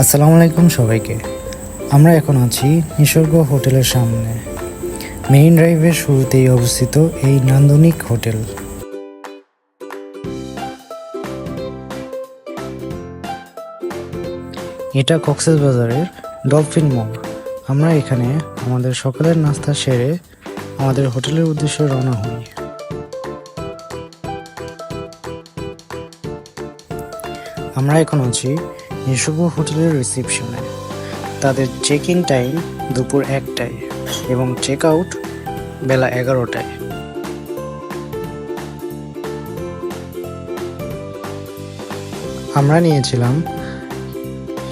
আসসালামু আলাইকুম সবাইকে। আমরা এখন আছি নিসর্গ হোটেলের সামনে। মেইন ড্রাইভের শুরুতেই অবস্থিত এই নান্দনিক হোটেল। এটা কক্সেস বাজারের ডলফিন মল। আমরা এখানে আমাদের সকালের নাস্তা সেরে আমাদের হোটেলের উদ্দেশ্যে রওনা হই। আমরা এখন আছি নিসর্গ হোটেলের রিসেপশনে। তাদের চেক ইন টাইম দুপুর একটায় এবং চেক আউট বেলা এগারোটায়। আমরা নিয়েছিলাম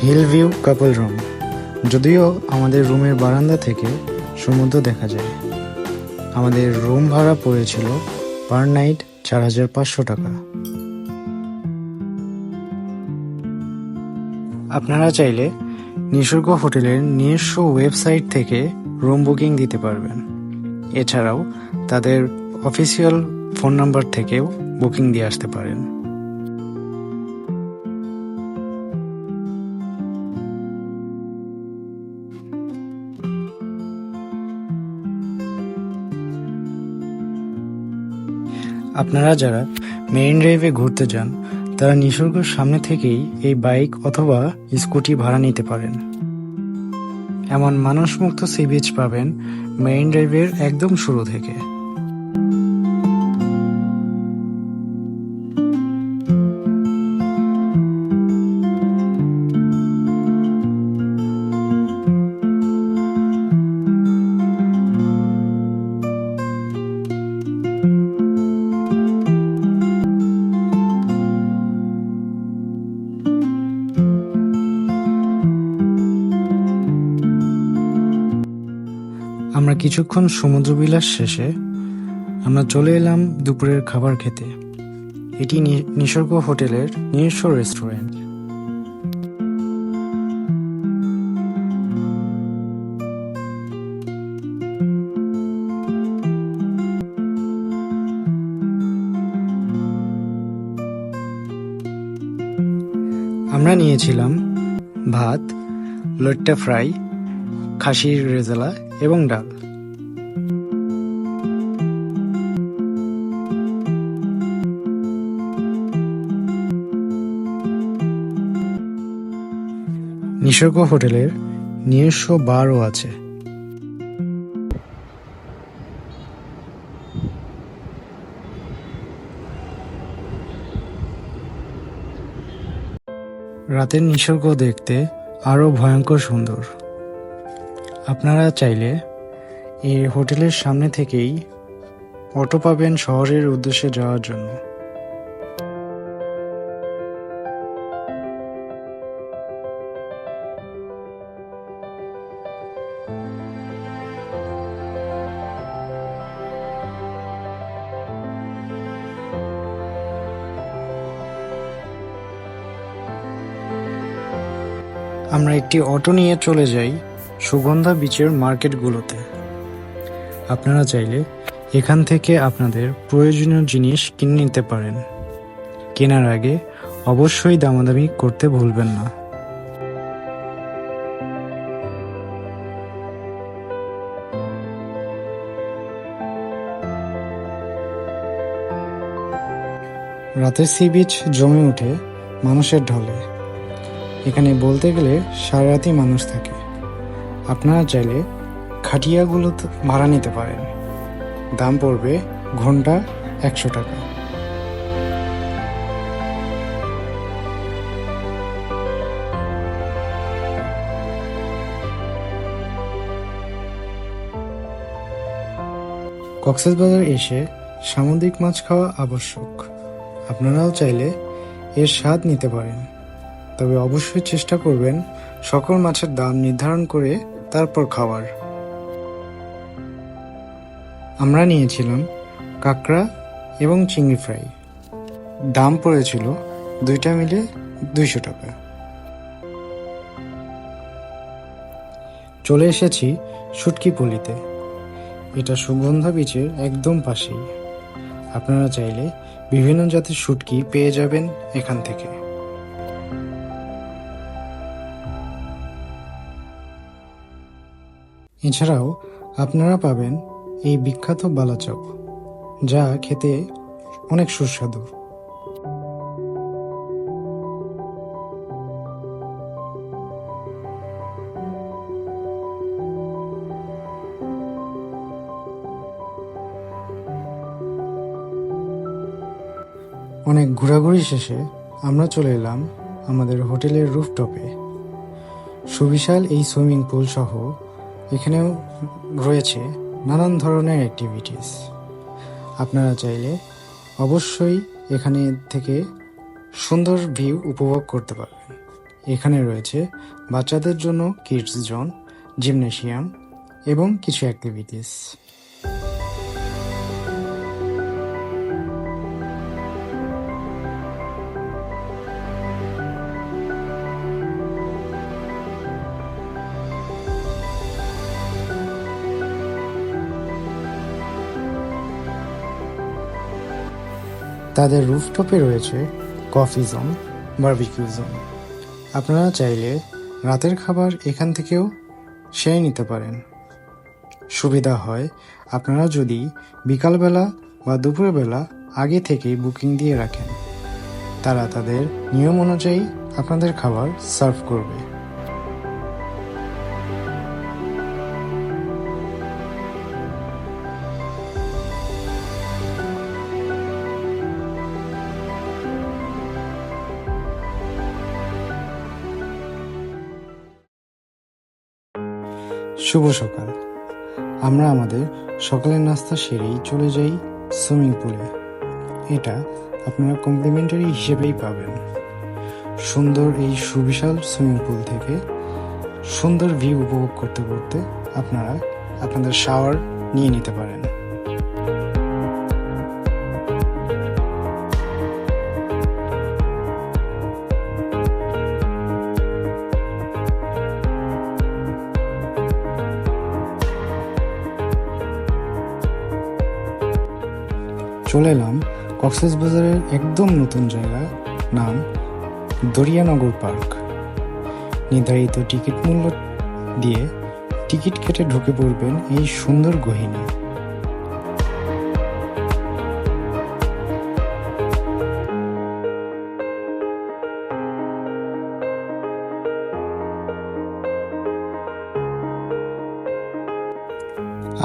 হিল ভিউ কাপল রুম যদিও আমাদের রুমের বারান্দা থেকে সমুদ্র দেখা যায়। আমাদের রুম ভাড়া পড়েছিল পার নাইট চার হাজার পাঁচশো টাকা। আপনারা চাইলে নিসর্গ হোটেলের নিজস্ব ওয়েবসাইট থেকে রুম বুকিং দিতে পারবেন। এছাড়াও তাদের অফিসিয়াল ফোন নাম্বার থেকেও বুকিং দিয়ে আসতে পারেন। আপনারা যারা মেরিন ড্রাইভে ঘুরতে যান তারা নিসর্গের সামনে থেকেই এই বাইক অথবা স্কুটি ভাড়া নিতে পারেন। এমন মানুষমুক্ত সি বিচ পাবেন মেইন ড্রাইভের একদম শুরু থেকে। আমরা কিছুক্ষণ সমুদ্র বিলাস শেষে আমরা চলে এলাম দুপুরের খাবার খেতে। এটি নিসর্গ হোটেলের নিজস্ব রেস্টুরেন্ট আমরা নিয়েছিলাম ভাত, লট্টা ফ্রাই খাসির রেজালা এবং ডাল। নিসর্গ হোটেলের নিজস্ব বারও আছে। রাতের নিসর্গ দেখতে আরও ভয়ঙ্কর সুন্দর। আপনারা চাইলে এই হোটেলের সামনে থেকেই অটো পাবেন শহরের উদ্দেশ্যে যাওয়ার জন্য। আমরা একটি অটো নিয়ে চলে যাই। সুগন্ধা বিচের মার্কেটগুলোতে। আপনারা চাইলে এখান থেকে আপনাদের প্রয়োজনীয় জিনিস কিনে নিতে পারেন। কেনার আগে অবশ্যই দামাদামি করতে ভুলবেন না। রাতের সি বিচ জমে ওঠে মানুষের ঢলে। এখানে বলতে গেলে সারা রাতই মানুষ থাকে। আপনারা চাইলে খাটিয়াগুলো ভাড়া নিতে পারেন। দাম পড়বে ঘণ্টা একশো টাকা। কক্সবাজার এসে সামুদ্রিক মাছ খাওয়া আবশ্যক। আপনারাও চাইলে এর স্বাদ নিতে পারেন। তবে অবশ্যই চেষ্টা করবেন সকল মাছের দাম নির্ধারণ করে তারপর খাওয়ার আমরা নিয়েছিলাম কাঁকড়া এবং চিংড়ি ফ্রাই। দাম পড়েছিল দুইটা মিলে দুইশো টাকা। চলে এসেছি শুটকি পলিতে এটা সুগন্ধা বিচের একদম পাশেই। আপনারা চাইলে বিভিন্ন জাতের শুটকি পেয়ে যাবেন এখান থেকে। এছাড়াও আপনারা পাবেন এই বিখ্যাত বালাচপ যা খেতে অনেক সুস্বাদু। অনেক ঘোরাঘুরি শেষে আমরা চলে এলাম আমাদের হোটেলের রুফটপে। সুবিশাল এই সুইমিং পুল সহ এখানেও রয়েছে নানান ধরনের অ্যাক্টিভিটিস আপনারা চাইলে অবশ্যই এখানে থেকে সুন্দর ভিউ উপভোগ করতে পারবেন। এখানে রয়েছে বাচ্চাদের জন্য কিডস জোন জিমনেশিয়াম এবং কিছু অ্যাক্টিভিটিস তাদের রুফটপে রয়েছে কফি জোন, বারবিকিউ জোন। আপনারা চাইলে রাতের খাবার এখান থেকেও সেরে নিতে পারেন। সুবিধা হয়, আপনারা যদি বিকালবেলা বা দুপুরবেলা আগে থেকেই বুকিং দিয়ে রাখেন। তারা তাদের নিয়ম অনুযায়ী আপনাদের খাবার সার্ভ করবে। শুভ সকাল। আমরা আমাদের সকালের নাস্তা সেরেই চলে যাই সুইমিং পুলে। এটা আপনারা কমপ্লিমেন্টারি হিসেবেই পাবেন। সুন্দর এই সুবিশাল সুইমিং পুল থেকে সুন্দর ভিউ উপভোগ করতে করতে আপনারা আপনাদের শাওয়ার নিয়ে নিতে পারেন। চলে এলাম কক্সেস বাজারের একদম নতুন জায়গা নাম দরিয়ানগর পার্ক। নির্ধারিত টিকিট মূল্য দিয়ে টিকিট কেটে ঢুকে পড়বেন এই সুন্দর গহিনী।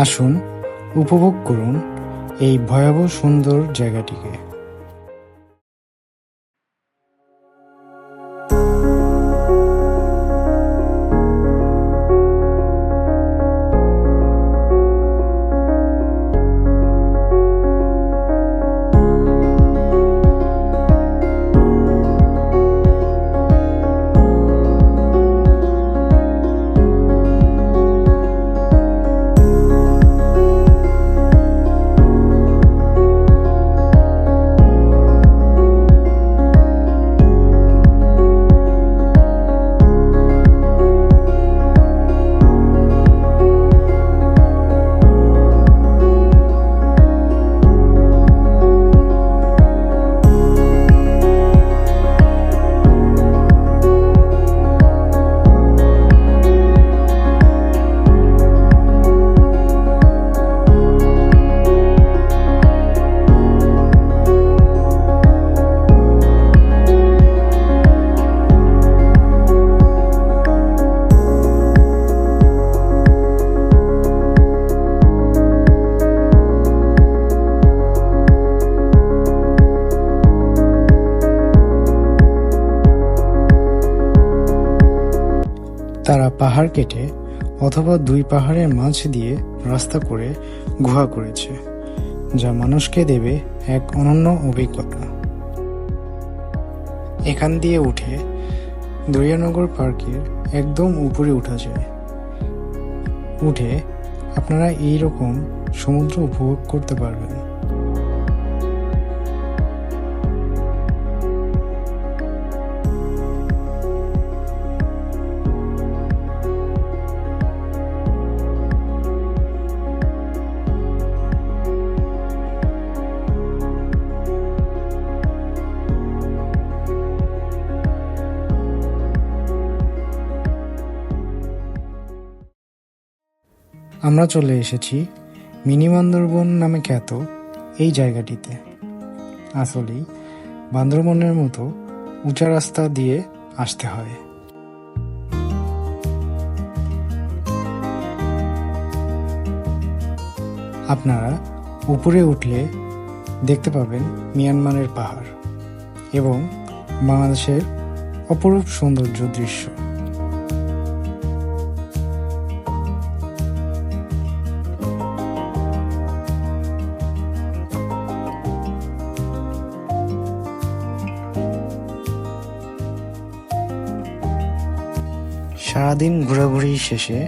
আসুন, উপভোগ করুন এই ভয়াবহ সুন্দর জায়গাটিকে। তারা পাহাড় কেটে অথবা দুই পাহাড়ের মাঝ দিয়ে রাস্তা করে গুহা করেছে, যা মানুষকে দেবে এক অনন্য অভিজ্ঞতা। এখান দিয়ে উঠে দরিয়ানগর পার্কের একদম উপরে উঠা যায়। উঠে আপনারা এই রকম সমুদ্র উপভোগ করতে পারবেন। আমরা চলে এসেছি মিনি বান্দরবন নামে খ্যাত এই জায়গাটিতে। আসলেই বান্দরবনের মতো উঁচা রাস্তা দিয়ে আসতে হয়। আপনারা উপরে উঠলে দেখতে পাবেন মিয়ানমারের পাহাড় এবং বাংলাদেশের অপরূপ সৌন্দর্য দৃশ্য। সারাদিন ঘোরাঘুরি শেষে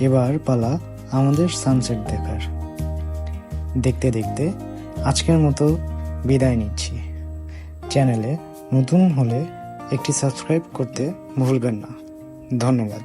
এবার পালা আমাদের সানসেট দেখার। দেখতে দেখতে আজকের মতো বিদায় নিচ্ছি। চ্যানেলে নতুন হলে একটি সাবস্ক্রাইব করতে ভুলবেন না। ধন্যবাদ।